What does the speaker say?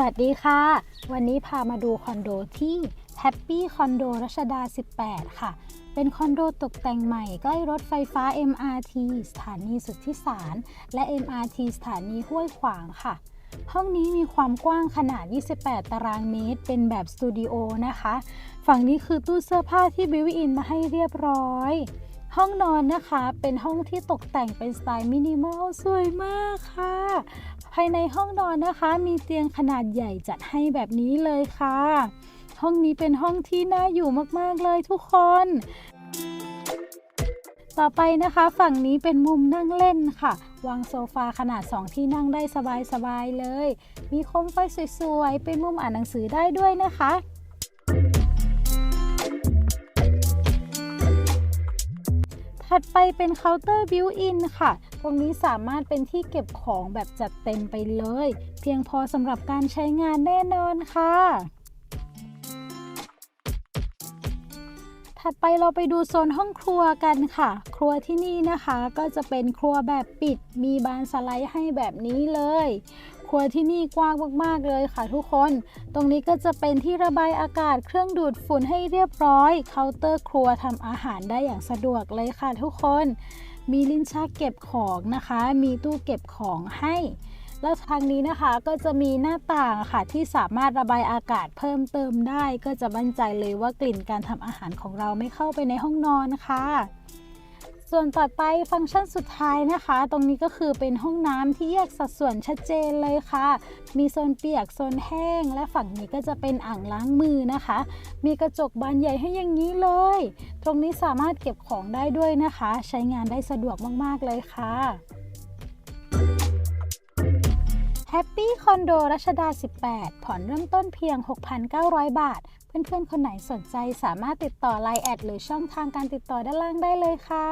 วัสดีค่ะ วันนี้พามาดูคอนโดที่ Happy คอนโดรัชดา 18 ค่ะ เป็นคอนโดตกแต่งใหม่ใกล้รถไฟฟ้า MRT สถานีสุทธิสาร และ MRT สถานีห้วยขวางค่ะ ห้องนี้มีความกว้างขนาด 28 ตารางเมตร เป็นแบบสตูดิโอนะคะ ฝั่งนี้คือตู้เสื้อผ้าที่บิวอินมาให้เรียบร้อย ห้องนอนนะคะเป็นห้องที่ตกแต่งเป็นสไตล์มินิมอลสวยมากค่ะ ภายในห้องนอนนะคะมีเตียงขนาดใหญ่จัดให้แบบนี้เลยค่ะ ห้องนี้เป็นห้องที่น่าอยู่มากๆเลยทุกคน ต่อไปนะคะ ฝั่งนี้เป็นมุมนั่งเล่นค่ะ วางโซฟาขนาด 2 ที่นั่งได้สบายๆเลย มีโคมไฟสวยๆ เป็นมุมอ่านหนังสือได้ด้วยนะคะ ถัดไปเป็นเคาน์เตอร์บิวอินค่ะ ตรงนี้สามารถเป็นที่เก็บของแบบจัดเต็มไปเลย เพียงพอสำหรับการใช้งานแน่นอนค่ะถัดไปเราไปดูโซนห้องครัวกันค่ะ ครัวที่นี่นะคะก็จะเป็นครัวแบบปิด มีบานสไลด์ให้แบบนี้เลย ครัวที่นี่กว้างมากๆเลยค่ะทุกคน ตรงนี้ก็จะเป็นที่ระบายอากาศเครื่องดูดฝุ่นให้เรียบร้อย เคาน์เตอร์ครัวทำอาหารได้อย่างสะดวกเลยค่ะทุกคน มีลิ้นชักเก็บของนะคะ มีตู้เก็บของให้ แล้วทางนี้นะคะก็จะมีหน้าต่างค่ะที่สามารถระบายอากาศเพิ่มเติมได้ ก็จะมั่นใจเลยว่ากลิ่นการทำอาหารของเราไม่เข้าไปในห้องนอนนะคะ ส่วนต่อไปฟังก์ชันสุดท้ายนะคะ ตรงนี้ก็คือเป็นห้องน้ำที่แยกสัดส่วนชัดเจนเลยค่ะ มีโซนเปียกโซนแห้ง และฝั่งนี้ก็จะเป็นอ่างล้างมือนะคะ มีกระจกบานใหญ่ให้อย่างนี้เลย ตรงนี้สามารถเก็บของได้ด้วยนะคะ ใช้งานได้สะดวกมากๆเลยค่ะ แฮปปี้คอนโดรัชดา 18 ผ่อนเริ่มต้นเพียง 6,900 บาท เพื่อนๆ คนไหนสนใจสามารถติดต่อไลน์แอดหรือช่องทางการติดต่อด้านล่างได้เลยค่ะ